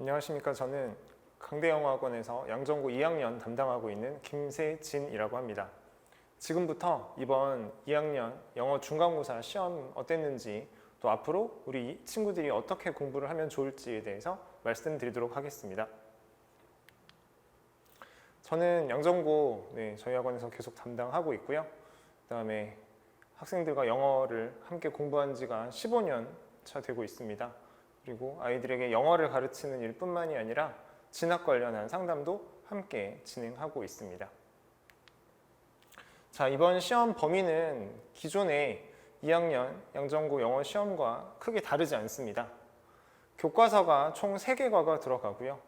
안녕하십니까. 저는 강대영어학원에서 양정고 2학년 담당하고 있는 김세진이라고 합니다. 지금부터 이번 2학년 영어 중간고사 시험 어땠는지 또 앞으로 우리 친구들이 어떻게 공부를 하면 좋을지에 대해서 말씀드리도록 하겠습니다. 저는 양정고 네, 저희 학원에서 계속 담당하고 있고요. 그다음에 학생들과 영어를 함께 공부한 지가 15년 차 되고 있습니다. 그리고 아이들에게 영어를 가르치는 일뿐만이 아니라 진학 관련한 상담도 함께 진행하고 있습니다. 자, 이번 시험 범위는 기존의 2학년 양정고 영어 시험과 크게 다르지 않습니다. 교과서가 총 3개 과가 들어가고요.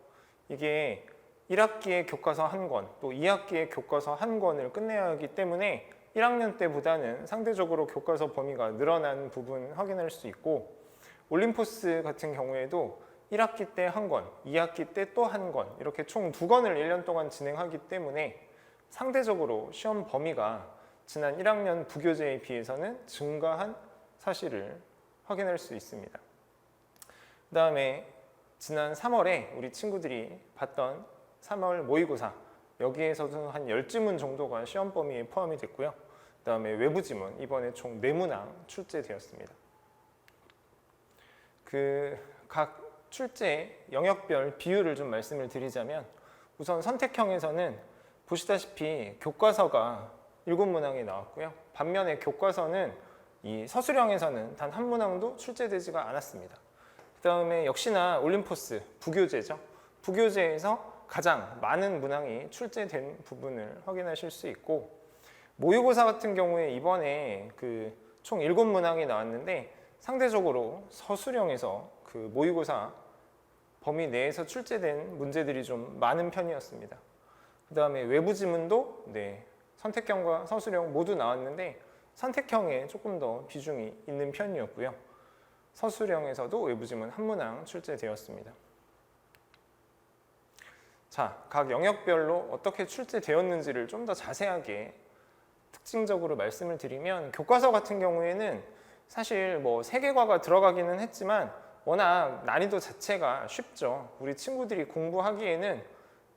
이게 1학기에 교과서 한 권, 또 2학기에 교과서 한 권을 끝내야 하기 때문에 1학년 때보다는 상대적으로 교과서 범위가 늘어난 부분 확인할 수 있고 올림포스 같은 경우에도 1학기 때 한 권, 2학기 때 또 한 권, 이렇게 총 두 권을 1년 동안 진행하기 때문에 상대적으로 시험 범위가 지난 1학년 부교재에 비해서는 증가한 사실을 확인할 수 있습니다. 그 다음에 지난 3월에 우리 친구들이 봤던 3월 모의고사 여기에서도 한 10지문 정도가 시험 범위에 포함이 됐고요. 그 다음에 외부 지문 이번에 총 4문항 출제되었습니다. 그 각 출제 영역별 비율을 좀 말씀을 드리자면 우선 선택형에서는 보시다시피 교과서가 7문항이 나왔고요. 반면에 교과서는 이 서술형에서는 단 한 문항도 출제되지가 않았습니다. 그 다음에 역시나 올림포스 부교재죠. 부교재에서 가장 많은 문항이 출제된 부분을 확인하실 수 있고 모의고사 같은 경우에 이번에 그총 7문항이 나왔는데 상대적으로 서술형에서 그 모의고사 범위 내에서 출제된 문제들이 좀 많은 편이었습니다. 그 다음에 외부 지문도 네, 선택형과 서술형 모두 나왔는데 선택형에 조금 더 비중이 있는 편이었고요. 서술형에서도 외부 지문 한 문항 출제되었습니다. 자, 각 영역별로 어떻게 출제되었는지를 좀 더 자세하게 특징적으로 말씀을 드리면 교과서 같은 경우에는 사실 뭐 세계과가 들어가기는 했지만 워낙 난이도 자체가 쉽죠. 우리 친구들이 공부하기에는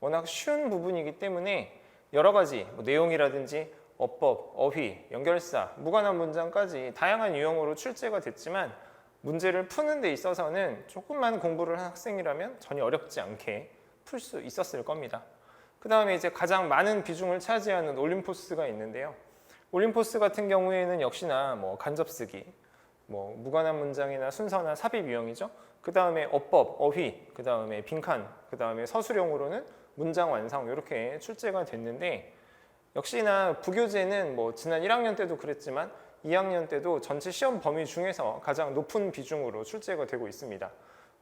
워낙 쉬운 부분이기 때문에 여러 가지 뭐 내용이라든지 어법, 어휘, 연결사, 무관한 문장까지 다양한 유형으로 출제가 됐지만 문제를 푸는 데 있어서는 조금만 공부를 한 학생이라면 전혀 어렵지 않게 풀 수 있었을 겁니다. 그 다음에 이제 가장 많은 비중을 차지하는 올림포스가 있는데요. 올림포스 같은 경우에는 역시나 뭐 간접쓰기, 뭐 무관한 문장이나 순서나 삽입 유형이죠. 그 다음에 어법, 어휘, 그 다음에 빈칸, 그 다음에 서술형으로는 문장 완성 이렇게 출제가 됐는데 역시나 부교재는 뭐 지난 1학년 때도 그랬지만 2학년 때도 전체 시험 범위 중에서 가장 높은 비중으로 출제가 되고 있습니다.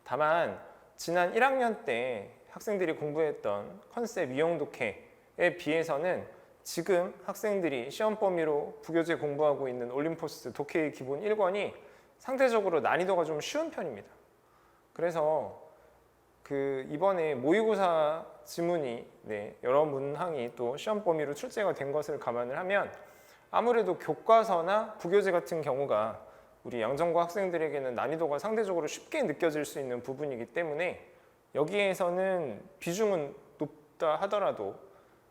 다만 지난 1학년 때 학생들이 공부했던 컨셉 이용 독해에 비해서는 지금 학생들이 시험 범위로 부교재 공부하고 있는 올림포스 독해의 기본 1권이 상대적으로 난이도가 좀 쉬운 편입니다. 그래서 그 이번에 모의고사 지문이 네, 여러 문항이 또 시험 범위로 출제가 된 것을 감안을 하면 아무래도 교과서나 부교재 같은 경우가 우리 양정고 학생들에게는 난이도가 상대적으로 쉽게 느껴질 수 있는 부분이기 때문에 여기에서는 비중은 높다 하더라도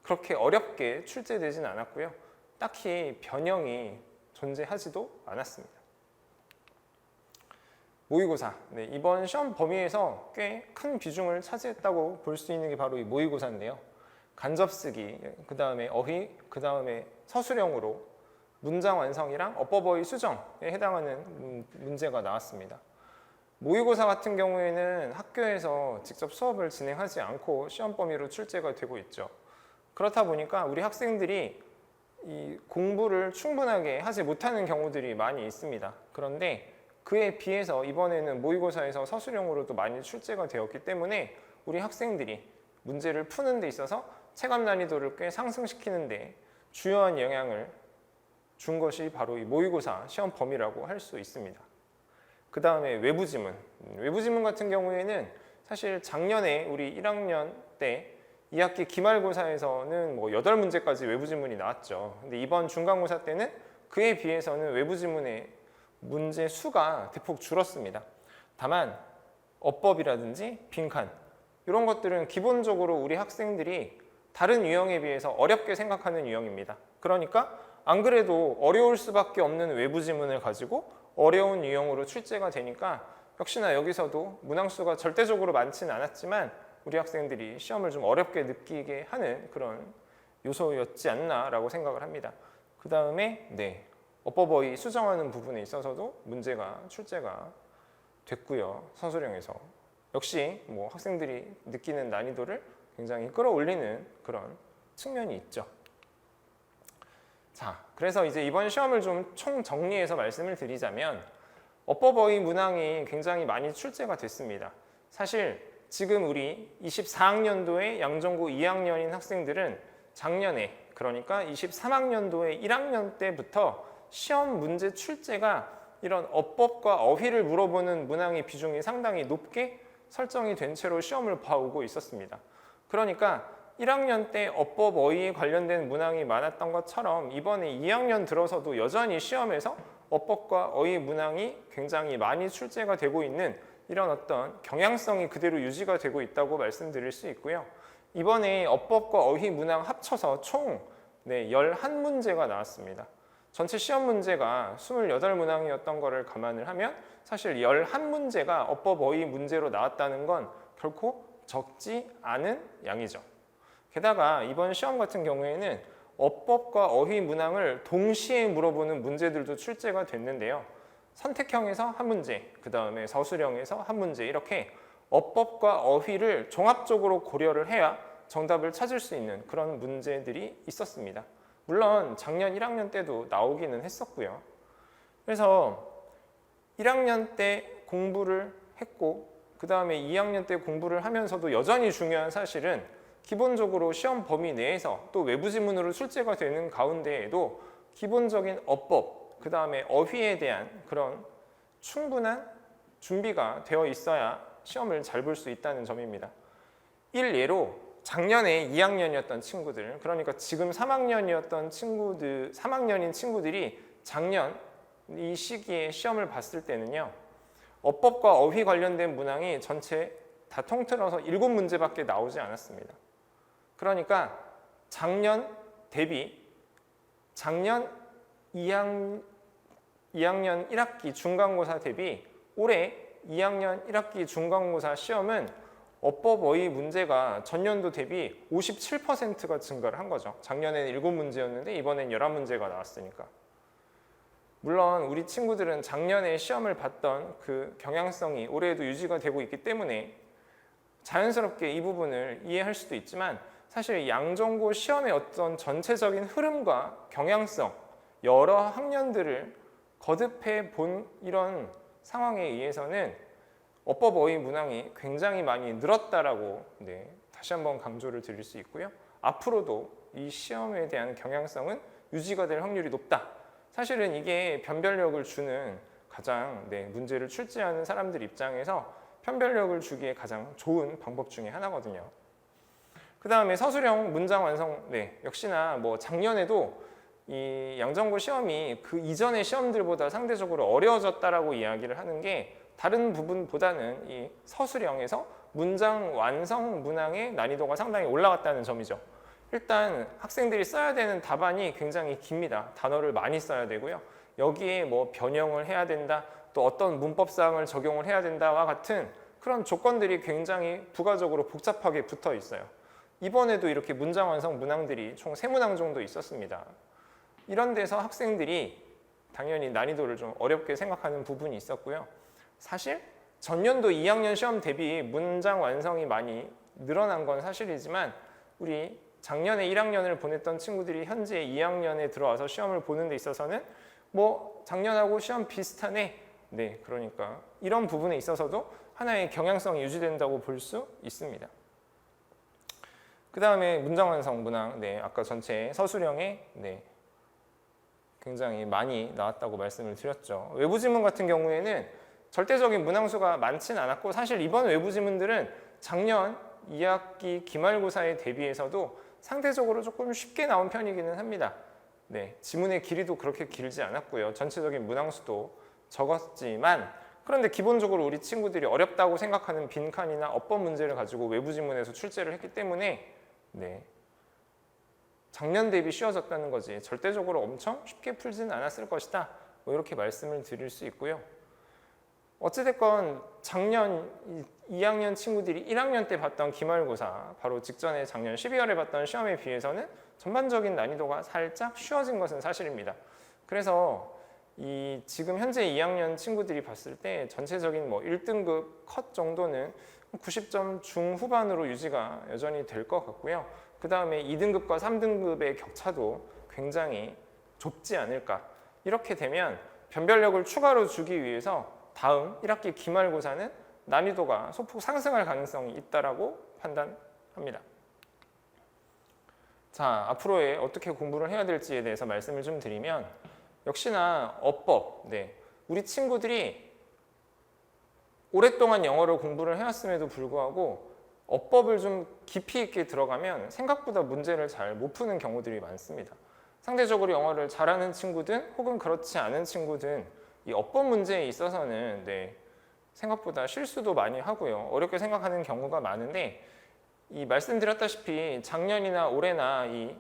그렇게 어렵게 출제되진 않았고요. 딱히 변형이 존재하지도 않았습니다. 모의고사. 네, 이번 시험 범위에서 꽤 큰 비중을 차지했다고 볼 수 있는 게 바로 이 모의고사인데요. 간접쓰기, 그 다음에 어휘, 그 다음에 서술형으로 문장 완성이랑 어법어휘 수정에 해당하는 음, 문제가 나왔습니다. 모의고사 같은 경우에는 학교에서 직접 수업을 진행하지 않고 시험 범위로 출제가 되고 있죠. 그렇다 보니까 우리 학생들이 이 공부를 충분하게 하지 못하는 경우들이 많이 있습니다. 그런데 그에 비해서 이번에는 모의고사에서 서술형으로도 많이 출제가 되었기 때문에 우리 학생들이 문제를 푸는 데 있어서 체감 난이도를 꽤 상승시키는데 주요한 영향을 준 것이 바로 이 모의고사 시험 범위라고 할 수 있습니다. 그 다음에 외부 지문. 외부 지문 같은 경우에는 사실 작년에 우리 1학년 때 2학기 기말고사에서는 뭐 8문제까지 외부 지문이 나왔죠. 근데 이번 중간고사 때는 그에 비해서는 외부 지문의 문제 수가 대폭 줄었습니다. 다만 어법이라든지 빈칸, 이런 것들은 기본적으로 우리 학생들이 다른 유형에 비해서 어렵게 생각하는 유형입니다. 그러니까 안 그래도 어려울 수밖에 없는 외부 지문을 가지고 어려운 유형으로 출제가 되니까 역시나 여기서도 문항수가 절대적으로 많지는 않았지만 우리 학생들이 시험을 좀 어렵게 느끼게 하는 그런 요소였지 않나라고 생각을 합니다. 그 다음에 네 어법어휘 수정하는 부분에 있어서도 문제가 출제가 됐고요 서술형에서 역시 뭐 학생들이 느끼는 난이도를 굉장히 끌어올리는 그런 측면이 있죠. 자, 그래서 이제 이번 시험을 좀 총 정리해서 말씀을 드리자면 어법어휘 문항이 굉장히 많이 출제가 됐습니다. 사실 지금 우리 24학년도에 양정고 2학년인 학생들은 작년에 그러니까 23학년도에 1학년 때부터 시험 문제 출제가 이런 어법과 어휘를 물어보는 문항의 비중이 상당히 높게 설정이 된 채로 시험을 봐오고 있었습니다. 그러니까 1학년 때 어법 어휘에 관련된 문항이 많았던 것처럼 이번에 2학년 들어서도 여전히 시험에서 어법과 어휘 문항이 굉장히 많이 출제가 되고 있는 이런 어떤 경향성이 그대로 유지가 되고 있다고 말씀드릴 수 있고요. 이번에 어법과 어휘 문항 합쳐서 총 네, 11문제가 나왔습니다. 전체 시험 문제가 28문항이었던 것을 감안을 하면 사실 11문제가 어법 어휘 문제로 나왔다는 건 결코 적지 않은 양이죠. 게다가 이번 시험 같은 경우에는 어법과 어휘 문항을 동시에 물어보는 문제들도 출제가 됐는데요. 선택형에서 한 문제, 그 다음에 서술형에서 한 문제 이렇게 어법과 어휘를 종합적으로 고려를 해야 정답을 찾을 수 있는 그런 문제들이 있었습니다. 물론 작년 1학년 때도 나오기는 했었고요. 그래서 1학년 때 공부를 했고 그 다음에 2학년 때 공부를 하면서도 여전히 중요한 사실은 기본적으로 시험 범위 내에서 또 외부 지문으로 출제가 되는 가운데에도 기본적인 어법, 그 다음에 어휘에 대한 그런 충분한 준비가 되어 있어야 시험을 잘 볼 수 있다는 점입니다. 일예로 작년에 2학년이었던 친구들, 그러니까 지금 3학년이었던 친구들, 3학년인 친구들이 작년 이 시기에 시험을 봤을 때는요. 어법과 어휘 관련된 문항이 전체 다 통틀어서 7문제밖에 나오지 않았습니다. 그러니까 작년 대비 작년 2학, 2학년 1학기 중간고사 대비 올해 2학년 1학기 중간고사 시험은 어법 어휘 문제가 전년도 대비 57%가 증가를 한 거죠. 작년에는 7문제였는데 이번엔 11문제가 나왔으니까. 물론 우리 친구들은 작년에 시험을 봤던 그 경향성이 올해에도 유지가 되고 있기 때문에 자연스럽게 이 부분을 이해할 수도 있지만 사실 양정고 시험의 어떤 전체적인 흐름과 경향성 여러 학년들을 거듭해 본 이런 상황에 의해서는 어법 어휘 문항이 굉장히 많이 늘었다라고 네, 다시 한번 강조를 드릴 수 있고요. 앞으로도 이 시험에 대한 경향성은 유지가 될 확률이 높다. 사실은 이게 변별력을 주는 가장 네, 문제를 출제하는 사람들 입장에서 편별력을 주기에 가장 좋은 방법 중에 하나거든요. 그 다음에 서술형 문장 완성, 네, 역시나 뭐 작년에도 이 양정고 시험이 그 이전의 시험들보다 상대적으로 어려워졌다라고 이야기를 하는 게 다른 부분보다는 이 서술형에서 문장 완성 문항의 난이도가 상당히 올라갔다는 점이죠. 일단 학생들이 써야 되는 답안이 굉장히 깁니다. 단어를 많이 써야 되고요. 여기에 뭐 변형을 해야 된다, 또 어떤 문법사항을 적용을 해야 된다와 같은 그런 조건들이 굉장히 부가적으로 복잡하게 붙어 있어요. 이번에도 이렇게 문장 완성 문항들이 총 세문항 정도 있었습니다. 이런 데서 학생들이 당연히 난이도를 좀 어렵게 생각하는 부분이 있었고요. 사실 전년도 2학년 시험 대비 문장 완성이 많이 늘어난 건 사실이지만 우리 작년에 1학년을 보냈던 친구들이 현재 2학년에 들어와서 시험을 보는 데 있어서는 뭐 작년하고 시험 비슷하네. 네, 그러니까 이런 부분에 있어서도 하나의 경향성이 유지된다고 볼 수 있습니다. 그 다음에 문장 완성 문항, 네, 아까 전체 서술형에 네, 굉장히 많이 나왔다고 말씀을 드렸죠. 외부 지문 같은 경우에는 절대적인 문항수가 많지는 않았고 사실 이번 외부 지문들은 작년 2학기 기말고사에 대비해서도 상대적으로 조금 쉽게 나온 편이기는 합니다. 네, 지문의 길이도 그렇게 길지 않았고요. 전체적인 문항수도 적었지만 그런데 기본적으로 우리 친구들이 어렵다고 생각하는 빈칸이나 어법 문제를 가지고 외부 지문에서 출제를 했기 때문에 네. 작년 대비 쉬워졌다는 거지 절대적으로 엄청 쉽게 풀지는 않았을 것이다. 뭐 이렇게 말씀을 드릴 수 있고요. 어찌됐건 작년 2학년 친구들이 1학년 때 봤던 기말고사 바로 직전에 작년 12월에 봤던 시험에 비해서는 전반적인 난이도가 살짝 쉬워진 것은 사실입니다. 그래서 이 지금 현재 2학년 친구들이 봤을 때 전체적인 뭐 1등급 컷 정도는 90점 중후반으로 유지가 여전히 될 것 같고요. 그 다음에 2등급과 3등급의 격차도 굉장히 좁지 않을까. 이렇게 되면 변별력을 추가로 주기 위해서 다음 1학기 기말고사는 난이도가 소폭 상승할 가능성이 있다라고 판단합니다. 자, 앞으로의 어떻게 공부를 해야 될지에 대해서 말씀을 좀 드리면 역시나 어법, 네. 우리 친구들이 오랫동안 영어를 공부를 해왔음에도 불구하고 어법을 좀 깊이 있게 들어가면 생각보다 문제를 잘 못 푸는 경우들이 많습니다. 상대적으로 영어를 잘하는 친구든 혹은 그렇지 않은 친구든 이 어법 문제에 있어서는 네, 생각보다 실수도 많이 하고요. 어렵게 생각하는 경우가 많은데 이 말씀드렸다시피 작년이나 올해나 이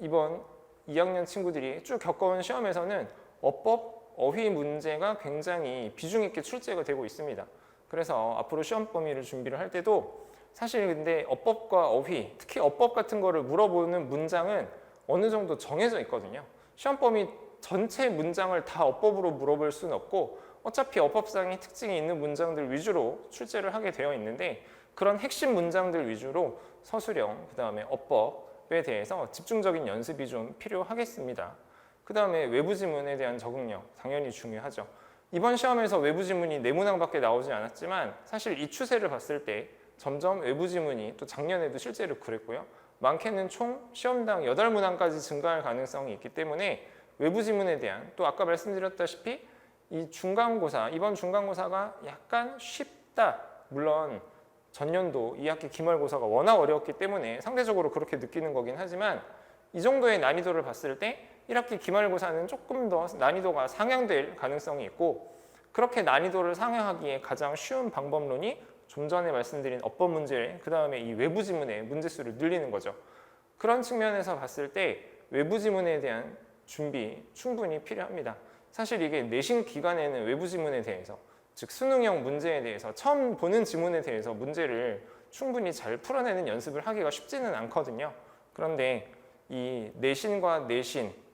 이번 2학년 친구들이 쭉 겪어온 시험에서는 어법 어휘 문제가 굉장히 비중 있게 출제가 되고 있습니다. 그래서 앞으로 시험 범위를 준비를 할 때도 사실 근데 어법과 어휘, 특히 어법 같은 거를 물어보는 문장은 어느 정도 정해져 있거든요. 시험 범위 전체 문장을 다 어법으로 물어볼 수는 없고 어차피 어법상의 특징이 있는 문장들 위주로 출제를 하게 되어 있는데 그런 핵심 문장들 위주로 서술형, 그 다음에 어법에 대해서 집중적인 연습이 좀 필요하겠습니다. 그 다음에 외부 지문에 대한 적응력 당연히 중요하죠. 이번 시험에서 외부 지문이 네 문항밖에 나오지 않았지만 사실 이 추세를 봤을 때 점점 외부 지문이 또 작년에도 실제로 그랬고요. 많게는 총 시험당 8문항까지 증가할 가능성이 있기 때문에 외부 지문에 대한 또 아까 말씀드렸다시피 이 중간고사 이번 중간고사가 약간 쉽다. 물론 전년도 2학기 기말고사가 워낙 어려웠기 때문에 상대적으로 그렇게 느끼는 거긴 하지만 이 정도의 난이도를 봤을 때 1학기 기말고사는 조금 더 난이도가 상향될 가능성이 있고 그렇게 난이도를 상향하기에 가장 쉬운 방법론이 좀 전에 말씀드린 어법 문제 그 다음에 이 외부 지문의 문제수를 늘리는 거죠. 그런 측면에서 봤을 때 외부 지문에 대한 준비 충분히 필요합니다. 사실 이게 내신 기간에는 외부 지문에 대해서 즉 수능형 문제에 대해서 처음 보는 지문에 대해서 문제를 충분히 잘 풀어내는 연습을 하기가 쉽지는 않거든요. 그런데 이 내신과 내신을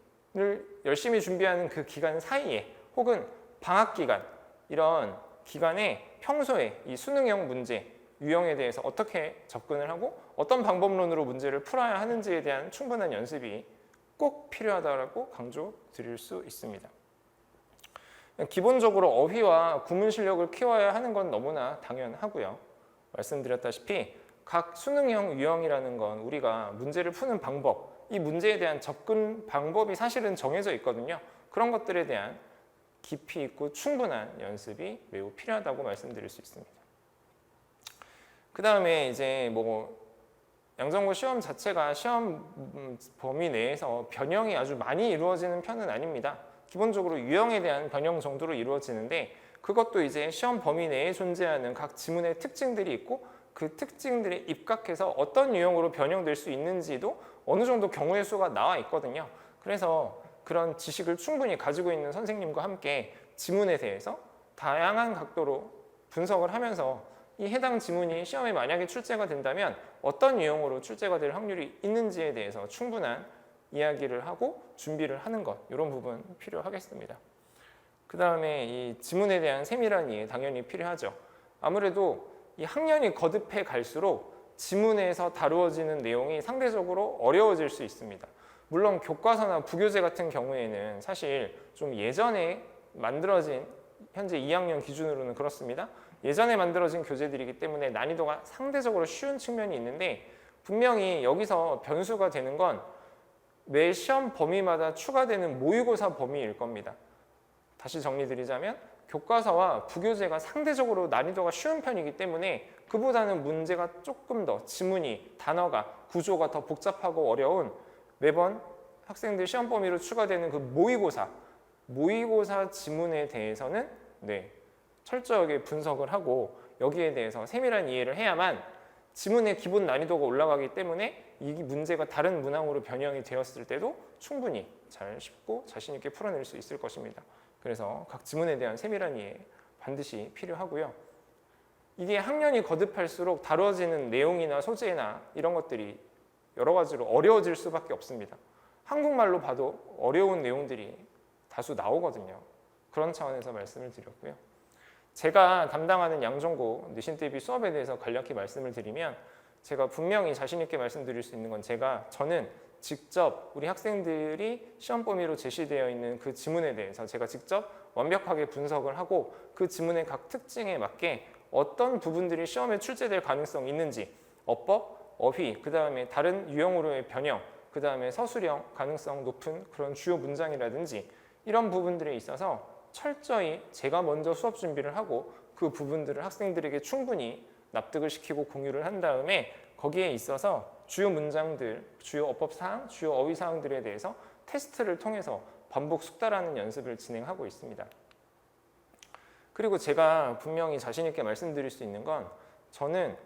열심히 준비하는 그 기간 사이에 혹은 방학 기간 이런 기간에 평소에 이 수능형 문제 유형에 대해서 어떻게 접근을 하고 어떤 방법론으로 문제를 풀어야 하는지에 대한 충분한 연습이 꼭 필요하다고 강조드릴 수 있습니다. 기본적으로 어휘와 구문 실력을 키워야 하는 건 너무나 당연하고요. 말씀드렸다시피 각 수능형 유형이라는 건 우리가 문제를 푸는 방법, 이 문제에 대한 접근 방법이 사실은 정해져 있거든요. 그런 것들에 대한 깊이 있고 충분한 연습이 매우 필요하다고 말씀드릴 수 있습니다. 그 다음에 이제 뭐 양정고 시험 자체가 시험 범위 내에서 변형이 아주 많이 이루어지는 편은 아닙니다. 기본적으로 유형에 대한 변형 정도로 이루어지는데 그것도 이제 시험 범위 내에 존재하는 각 지문의 특징들이 있고 그 특징들에 입각해서 어떤 유형으로 변형될 수 있는지도 어느 정도 경우의 수가 나와 있거든요. 그래서 그런 지식을 충분히 가지고 있는 선생님과 함께 지문에 대해서 다양한 각도로 분석을 하면서 이 해당 지문이 시험에 만약에 출제가 된다면 어떤 유형으로 출제가 될 확률이 있는지에 대해서 충분한 이야기를 하고 준비를 하는 것 이런 부분 필요하겠습니다. 그 다음에 이 지문에 대한 세밀한 이해 당연히 필요하죠. 아무래도 이 학년이 거듭해 갈수록 지문에서 다루어지는 내용이 상대적으로 어려워질 수 있습니다. 물론 교과서나 부교재 같은 경우에는 사실 좀 예전에 만들어진 현재 2학년 기준으로는 그렇습니다. 예전에 만들어진 교재들이기 때문에 난이도가 상대적으로 쉬운 측면이 있는데 분명히 여기서 변수가 되는 건 매 시험 범위마다 추가되는 모의고사 범위일 겁니다. 다시 정리드리자면 교과서와 부교재가 상대적으로 난이도가 쉬운 편이기 때문에 그보다는 문제가 조금 더 지문이 단어가 구조가 더 복잡하고 어려운 매번 학생들 시험 범위로 추가되는 그 모의고사 모의고사 지문에 대해서는 네, 철저하게 분석을 하고 여기에 대해서 세밀한 이해를 해야만 지문의 기본 난이도가 올라가기 때문에 이 문제가 다른 문항으로 변형이 되었을 때도 충분히 잘 쉽고 자신 있게 풀어낼 수 있을 것입니다. 그래서 각 지문에 대한 세밀한 이해 반드시 필요하고요. 이게 학년이 거듭할수록 다뤄지는 내용이나 소재나 이런 것들이 여러 가지로 어려워질 수밖에 없습니다. 한국말로 봐도 어려운 내용들이 다수 나오거든요. 그런 차원에서 말씀을 드렸고요. 제가 담당하는 양정고 내신 대비 수업에 대해서 간략히 말씀을 드리면 제가 분명히 자신 있게 말씀드릴 수 있는 건 제가 저는 직접 우리 학생들이 시험 범위로 제시되어 있는 그 지문에 대해서 제가 직접 완벽하게 분석을 하고 그 지문의 각 특징에 맞게 어떤 부분들이 시험에 출제될 가능성이 있는지 어법, 어휘, 그 다음에 다른 유형으로의 변형, 그 다음에 서술형 가능성 높은 그런 주요 문장이라든지 이런 부분들에 있어서 철저히 제가 먼저 수업 준비를 하고 그 부분들을 학생들에게 충분히 납득을 시키고 공유를 한 다음에 거기에 있어서 주요 문장들, 주요 어법 사항, 주요 어휘 사항들에 대해서 테스트를 통해서 반복 숙달하는 연습을 진행하고 있습니다. 그리고 제가 분명히 자신 있게 말씀드릴 수 있는 건 저는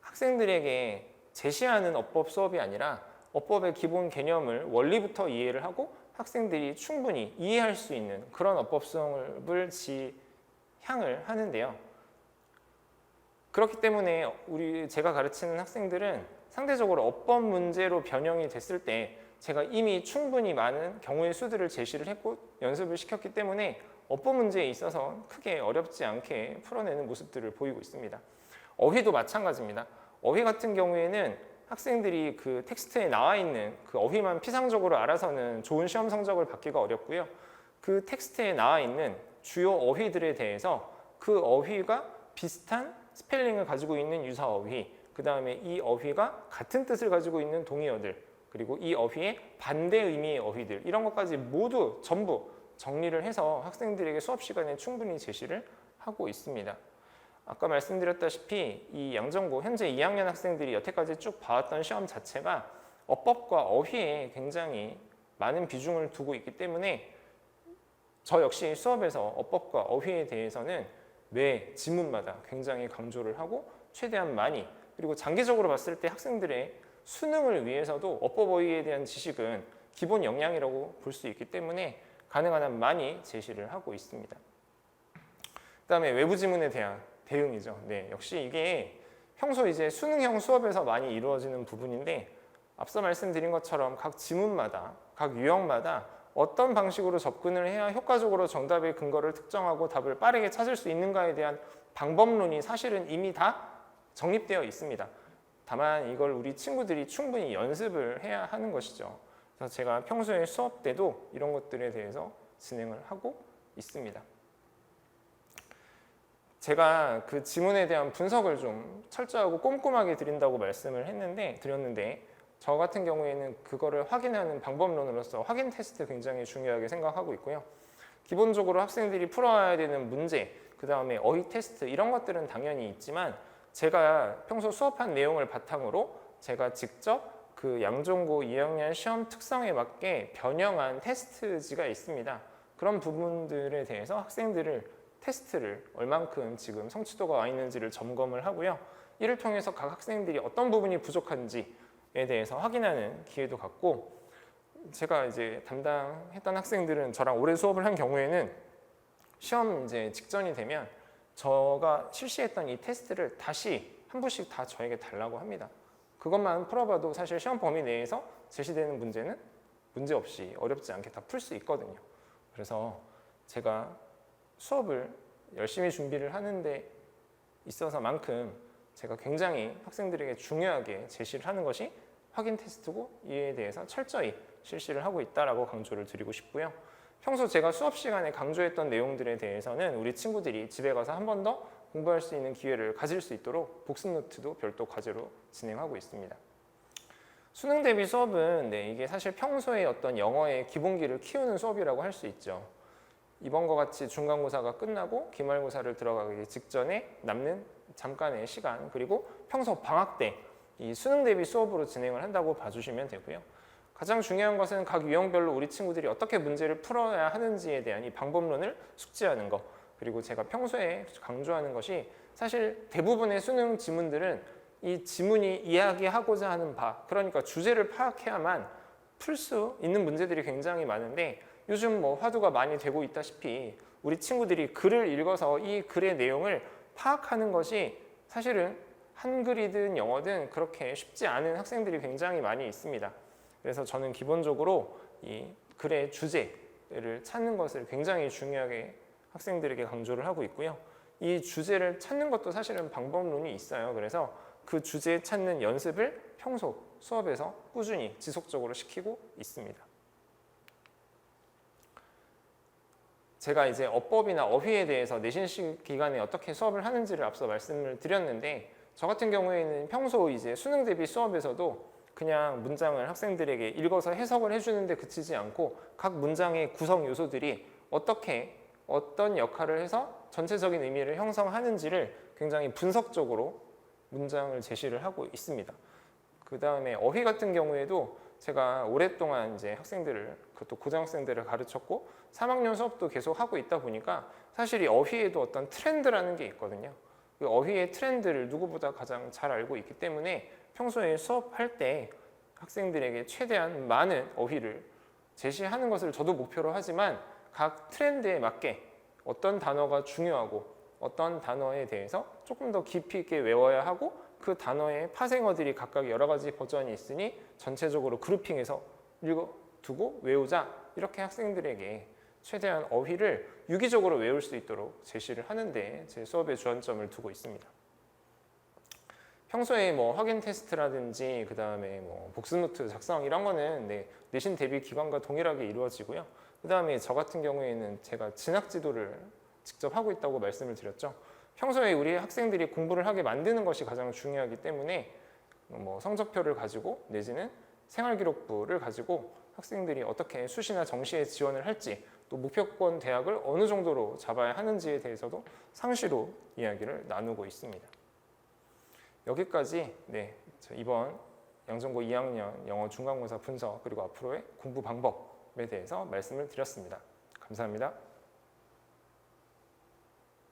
학생들에게 제시하는 어법 수업이 아니라 어법의 기본 개념을 원리부터 이해를 하고 학생들이 충분히 이해할 수 있는 그런 어법 수업을 지향을 하는데요. 그렇기 때문에 우리 제가 가르치는 학생들은 상대적으로 어법 문제로 변형이 됐을 때 제가 이미 충분히 많은 경우의 수들을 제시를 했고 연습을 시켰기 때문에 어법 문제에 있어서 크게 어렵지 않게 풀어내는 모습들을 보이고 있습니다. 어휘도 마찬가지입니다. 어휘 같은 경우에는 학생들이 그 텍스트에 나와 있는 그 어휘만 피상적으로 알아서는 좋은 시험 성적을 받기가 어렵고요. 그 텍스트에 나와 있는 주요 어휘들에 대해서 그 어휘가 비슷한 스펠링을 가지고 있는 유사 어휘, 그 다음에 이 어휘가 같은 뜻을 가지고 있는 동의어들, 그리고 이 어휘의 반대 의미의 어휘들 이런 것까지 모두 전부 정리를 해서 학생들에게 수업 시간에 충분히 제시를 하고 있습니다. 아까 말씀드렸다시피 이 양정고 현재 2학년 학생들이 여태까지 쭉 봐왔던 시험 자체가 어법과 어휘에 굉장히 많은 비중을 두고 있기 때문에 저 역시 수업에서 어법과 어휘에 대해서는 매 지문마다 굉장히 강조를 하고 최대한 많이 그리고 장기적으로 봤을 때 학생들의 수능을 위해서도 어휘에 대한 지식은 기본 역량이라고 볼 수 있기 때문에 가능한 한 많이 제시를 하고 있습니다. 그 다음에 외부 지문에 대한 대응이죠. 네, 역시 이게 평소 이제 수능형 수업에서 많이 이루어지는 부분인데 앞서 말씀드린 것처럼 각 지문마다 각 유형마다 어떤 방식으로 접근을 해야 효과적으로 정답의 근거를 특정하고 답을 빠르게 찾을 수 있는가에 대한 방법론이 사실은 이미 다 정립되어 있습니다. 다만 이걸 우리 친구들이 충분히 연습을 해야 하는 것이죠. 그래서 제가 평소에 수업 때도 이런 것들에 대해서 진행을 하고 있습니다. 제가 그 지문에 대한 분석을 좀 철저하고 꼼꼼하게 드린다고 말씀을 했는데 드렸는데 저 같은 경우에는 그거를 확인하는 방법론으로서 확인 테스트 굉장히 중요하게 생각하고 있고요. 기본적으로 학생들이 풀어야 되는 문제, 그 다음에 어휘 테스트 이런 것들은 당연히 있지만 제가 평소 수업한 내용을 바탕으로 제가 직접 그 양종고 2학년 시험 특성에 맞게 변형한 테스트지가 있습니다. 그런 부분들에 대해서 학생들을 테스트를 얼만큼 지금 성취도가 와 있는지를 점검을 하고요. 이를 통해서 각 학생들이 어떤 부분이 부족한지에 대해서 확인하는 기회도 갖고 제가 이제 담당했던 학생들은 저랑 오래 수업을 한 경우에는 시험 이제 직전이 되면 저가 실시했던 이 테스트를 다시 한 분씩 다 저에게 달라고 합니다. 그것만 풀어봐도 사실 시험 범위 내에서 제시되는 문제는 문제 없이 어렵지 않게 다 풀 수 있거든요. 그래서 제가 수업을 열심히 준비를 하는데 있어서만큼 제가 굉장히 학생들에게 중요하게 제시를 하는 것이 확인 테스트고 이에 대해서 철저히 실시를 하고 있다라고 강조를 드리고 싶고요. 평소 제가 수업 시간에 강조했던 내용들에 대해서는 우리 친구들이 집에 가서 한 번 더 공부할 수 있는 기회를 가질 수 있도록 복습 노트도 별도 과제로 진행하고 있습니다. 수능 대비 수업은 네, 이게 사실 평소에 어떤 영어의 기본기를 키우는 수업이라고 할 수 있죠. 이번과 같이 중간고사가 끝나고 기말고사를 들어가기 직전에 남는 잠깐의 시간 그리고 평소 방학 때 이 수능 대비 수업으로 진행을 한다고 봐주시면 되고요. 가장 중요한 것은 각 유형별로 우리 친구들이 어떻게 문제를 풀어야 하는지에 대한 이 방법론을 숙지하는 것 그리고 제가 평소에 강조하는 것이 사실 대부분의 수능 지문들은 이 지문이 이야기하고자 하는 바, 그러니까 주제를 파악해야만 풀 수 있는 문제들이 굉장히 많은데 요즘 뭐 화두가 많이 되고 있다시피 우리 친구들이 글을 읽어서 이 글의 내용을 파악하는 것이 사실은 한글이든 영어든 그렇게 쉽지 않은 학생들이 굉장히 많이 있습니다. 그래서 저는 기본적으로 이 글의 주제를 찾는 것을 굉장히 중요하게 학생들에게 강조를 하고 있고요. 이 주제를 찾는 것도 사실은 방법론이 있어요. 그래서 그 주제 찾는 연습을 평소 수업에서 꾸준히 지속적으로 시키고 있습니다. 제가 이제 어법이나 어휘에 대해서 내신 시 기간에 어떻게 수업을 하는지를 앞서 말씀을 드렸는데 저 같은 경우에는 평소 이제 수능 대비 수업에서도 그냥 문장을 학생들에게 읽어서 해석을 해주는데 그치지 않고 각 문장의 구성 요소들이 어떻게 어떤 역할을 해서 전체적인 의미를 형성하는지를 굉장히 분석적으로 문장을 제시를 하고 있습니다. 그 다음에 어휘 같은 경우에도 제가 오랫동안 이제 학생들을 그것도 고등학생들을 가르쳤고 3학년 수업도 계속 하고 있다 보니까 사실 이 어휘에도 어떤 트렌드라는 게 있거든요. 그 어휘의 트렌드를 누구보다 가장 잘 알고 있기 때문에 평소에 수업할 때 학생들에게 최대한 많은 어휘를 제시하는 것을 저도 목표로 하지만 각 트렌드에 맞게 어떤 단어가 중요하고 어떤 단어에 대해서 조금 더 깊이 있게 외워야 하고 그 단어의 파생어들이 각각 여러 가지 버전이 있으니 전체적으로 그룹핑해서 읽어두고 외우자 이렇게 학생들에게 최대한 어휘를 유기적으로 외울 수 있도록 제시를 하는데 제 수업에 주안점을 두고 있습니다. 평소에 뭐 확인 테스트라든지 그 다음에 뭐 복습 노트 작성 이런 거는 네, 내신 대비 기간과 동일하게 이루어지고요. 그 다음에 저 같은 경우에는 제가 진학 지도를 직접 하고 있다고 말씀을 드렸죠. 평소에 우리 학생들이 공부를 하게 만드는 것이 가장 중요하기 때문에 뭐 성적표를 가지고 내지는 생활기록부를 가지고 학생들이 어떻게 수시나 정시에 지원을 할지 또 목표권 대학을 어느 정도로 잡아야 하는지에 대해서도 상시로 이야기를 나누고 있습니다. 여기까지 네, 저 이번 양정고 2학년 영어 중간고사 분석 그리고 앞으로의 공부 방법에 대해서 말씀을 드렸습니다. 감사합니다.